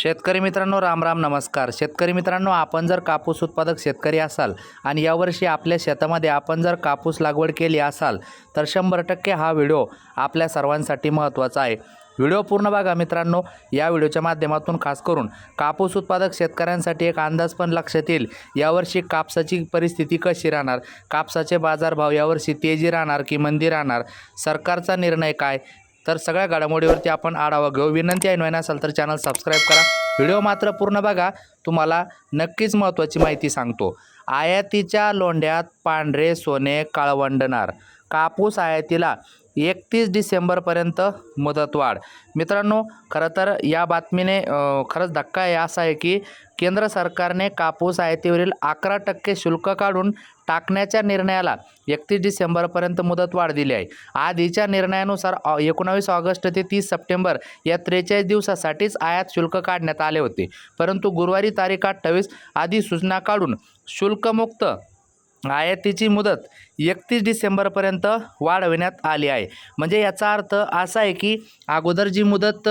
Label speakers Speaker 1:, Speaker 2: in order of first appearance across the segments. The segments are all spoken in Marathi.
Speaker 1: शेतकरी मित्रांनो राम राम नमस्कार. शेतकरी मित्रांनो आपण जर कापूस उत्पादक शेतकरी असाल आणि यावर्षी आपल्या शेतामध्ये आपण जर कापूस लागवड केली असाल तर शंभर टक्के हा व्हिडिओ आपल्या सर्वांसाठी महत्त्वाचा आहे. व्हिडिओ पूर्ण बघा मित्रांनो. या व्हिडिओच्या माध्यमातून खास करून कापूस उत्पादक शेतकऱ्यांसाठी एक अंदाज पण लक्षात येईल. यावर्षी कापसाची परिस्थिती कशी राहणार? कापसाचे बाजारभाव यावर्षी तेजी राहणार की मंदी राहणार? सरकारचा निर्णय काय? तर सगळ्या घडामोडीवरती आपण आढावा घेऊ. विनंती आहे नवीन असाल तर चॅनल सबस्क्राईब करा. व्हिडिओ मात्र पूर्ण बघा. तुम्हाला नक्कीच महत्त्वाची माहिती सांगतो. आयातीच्या लोंढ्यात पांढरे सोने काळवंडणार. कापूस आयातीला एकतीस डिसेंबरपर्यंत मुदतवाढ. मित्रांनो खरं तर या बातमीने खरंच धक्का आहे असा आहे की केंद्र सरकारने कापूस आयातीवरील अकरा टक्के शुल्क काढून टाकण्याच्या निर्णयाला एकतीस डिसेंबरपर्यंत मुदतवाढ दिली आहे. आधीच्या निर्णयानुसार एकोणावीस ऑगस्ट ते तीस सप्टेंबर या त्रेचाळीस दिवसासाठीच आयात शुल्क काढण्यात आले होते. परंतु गुरुवारी तारीख अठ्ठावीस आधी सूचना काढून शुल्कमुक्त आयातीची मुदत एकतीस डिसेंबरपर्यंत वाढविण्यात आली आहे. म्हणजे याचा अर्थ असा आहे की अगोदर जी मुदत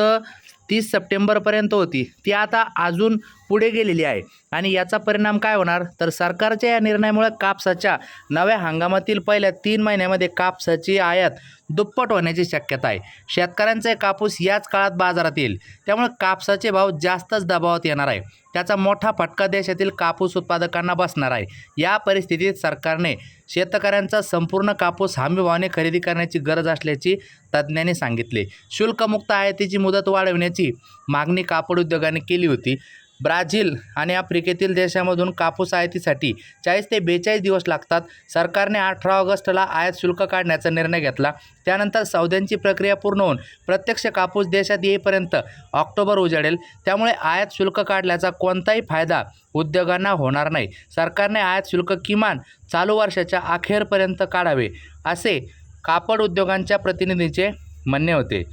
Speaker 1: तीस सप्टेंबरपर्यंत होती ती आता अजून पुढे गेलेली आहे. आणि याचा परिणाम काय होणार? तर सरकारच्या या निर्णयामुळे कापसाच्या नव्या हंगामातील पहिल्या तीन महिन्यामध्ये कापसाची आयात दुप्पट होण्याची शक्यता आहे. शेतकऱ्यांचे कापूस याच काळात बाजारात येईल. त्यामुळे कापसाचे भाव जास्तच दबावात येणार आहे. त्याचा मोठा फटका देशातील कापूस उत्पादकांना बसणार आहे. या परिस्थितीत सरकारने शेतकऱ्यांचा संपूर्ण कापूस हमीभावाने खरेदी करण्याची गरज असल्याची तज्ज्ञांनी सांगितले. शुल्कमुक्त आयातीची मुदत वाढवण्याची मागणी कापड उद्योगाने केली होती. ब्राझील आणि आफ्रिकेतील देशामधून कापूस आयातीसाठी चाळीस ते बेचाळीस दिवस लागतात. सरकारने अठरा ऑगस्टला आयात शुल्क काढण्याचा निर्णय घेतला. त्यानंतर सौद्यांची प्रक्रिया पूर्ण होऊन प्रत्यक्ष कापूस देशात येईपर्यंत ऑक्टोबर उजाडेल. त्यामुळे आयात शुल्क काढल्याचा कोणताही फायदा उद्योगांना होणार नाही. सरकारने आयात शुल्क किमान चालू वर्षाच्या अखेरपर्यंत काढावे असे कापड उद्योगांच्या प्रतिनिधींचे म्हणणे होते.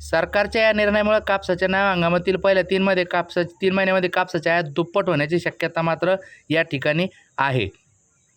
Speaker 1: सरकारच्या या निर्णयामुळे कापसाच्या नव्या हंगामातील पहिल्या तीनमध्ये कापसा तीन महिन्यामध्ये कापसाच्या आयात दुप्पट होण्याची शक्यता मात्र या ठिकाणी आहे.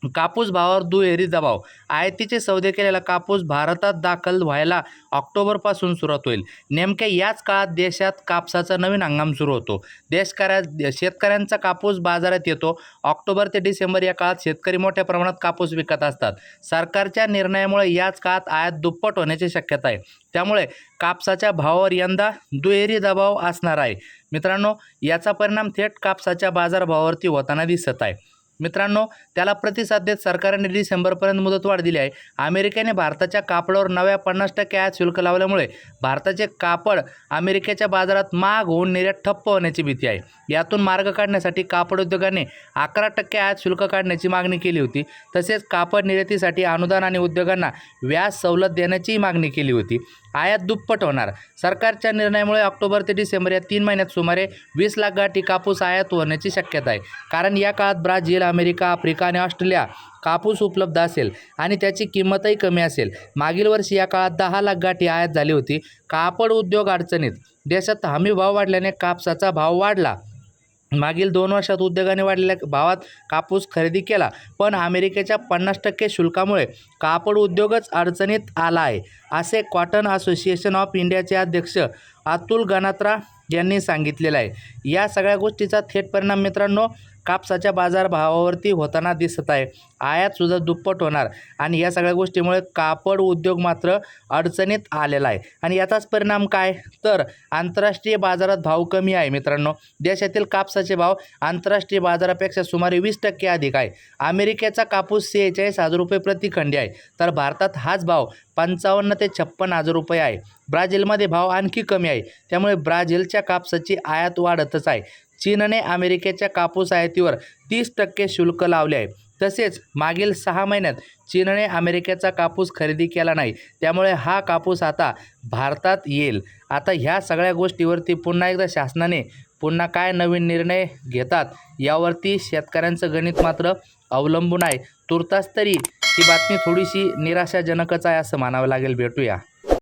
Speaker 1: कापूस भावावर दुहेरी दबाव. आयातीचे सौदे केलेला कापूस भारतात दाखल व्हायला ऑक्टोबरपासून सुरुवात होईल. नेमक्या याच काळात देशात कापसाचा नवीन हंगाम सुरू होतो. देशकऱ्या शेतकऱ्यांचा कापूस बाजारात येतो. ऑक्टोबर ते डिसेंबर या काळात शेतकरी मोठ्या प्रमाणात कापूस विकत असतात. सरकारच्या निर्णयामुळे याच काळात आयात दुप्पट होण्याची शक्यता आहे. त्यामुळे कापसाच्या भावावर यंदा दुहेरी दबाव असणार आहे. मित्रांनो याचा परिणाम थेट कापसाच्या बाजारभावावरती होताना दिसत आहे. मित्रांनो त्याला प्रतिसाद देत सरकारने डिसेंबरपर्यंत मुदतवाढ दिली आहे. अमेरिकेने भारताच्या कापडावर नव्या पन्नास टक्के आयात शुल्क लावल्यामुळे भारताचे कापड अमेरिकेच्या बाजारात महाग होऊन निर्यात ठप्प होण्याची भीती आहे. यातून मार्ग काढण्यासाठी कापड उद्योगाने अकरा टक्के आयात शुल्क काढण्याची मागणी केली होती. तसेच कापड निर्यातीसाठी अनुदान आणि उद्योगांना व्याज सवलत देण्याचीही मागणी केली होती. आयात दुप्पट होणार. सरकारच्या निर्णयामुळे ऑक्टोबर ते डिसेंबर या तीन महिन्यात सुमारे वीस लाख गाठी कापूस आयात होण्याची शक्यता आहे. कारण या काळात ब्राझील अमेरिका आफ्रिका आणि ऑस्ट्रेलिया कापूस उपलब्ध असेल आणि त्याची किंमतही कमी असेल. मागील वर्षी या काळात दहा लाख गाठी आयात झाली होती. कापड उद्योग अडचणीत. देशात हमी भाव वाढल्याने कापसाचा भाव वाढला. मागील दोन वर्षात उद्योगाने वाढलेल्या भावात कापूस खरेदी केला पण अमेरिकेच्या पन्नास टक्के शुल्कामुळे कापड उद्योगच अडचणीत आला आहे असे कॉटन असोसिएशन ऑफ इंडियाचे अध्यक्ष अतुल गणात्रा यांनी सांगितलेलं आहे. या सगळ्या गोष्टीचा थेट परिणाम मित्रांनो कापसाच्या बाजारभावावरती होताना दिसत आहे. आयातसुद्धा दुप्पट होणार आणि या सगळ्या गोष्टीमुळे कापड उद्योग मात्र अडचणीत आलेला आहे. आणि याचाच परिणाम काय? तर आंतरराष्ट्रीय बाजारात भाव कमी आहे मित्रांनो. देशातील कापसाचे भाव आंतरराष्ट्रीय बाजारापेक्षा सुमारे वीस टक्के अधिक आहे. अमेरिकेचा कापूस सेहेचाळीस हजार रुपये प्रतिखंडी आहे. तर भारतात हाच भाव पंचावन्न ते छप्पन हजार रुपये आहे. ब्राझीलमध्ये भाव आणखी कमी आहे. त्यामुळे ब्राझीलच्या कापसाची आयात वाढतच आहे. चीनने अमेरिकेच्या कापूस आयातीवर तीस टक्के शुल्क लावले आहे. तसेच मागील सहा महिन्यात चीनने अमेरिकेचा कापूस खरेदी केला नाही. त्यामुळे हा कापूस आता भारतात येईल. आता ह्या सगळ्या गोष्टीवरती पुन्हा एकदा शासनाने पुन्हा काय नवीन निर्णय घेतात यावरती शेतकऱ्यांचं गणित मात्र अवलंबून आहे. तुर्तास तरी ही बातमी थोडीशी निराशाजनकच आहे असं म्हणावं लागेल. भेटूया.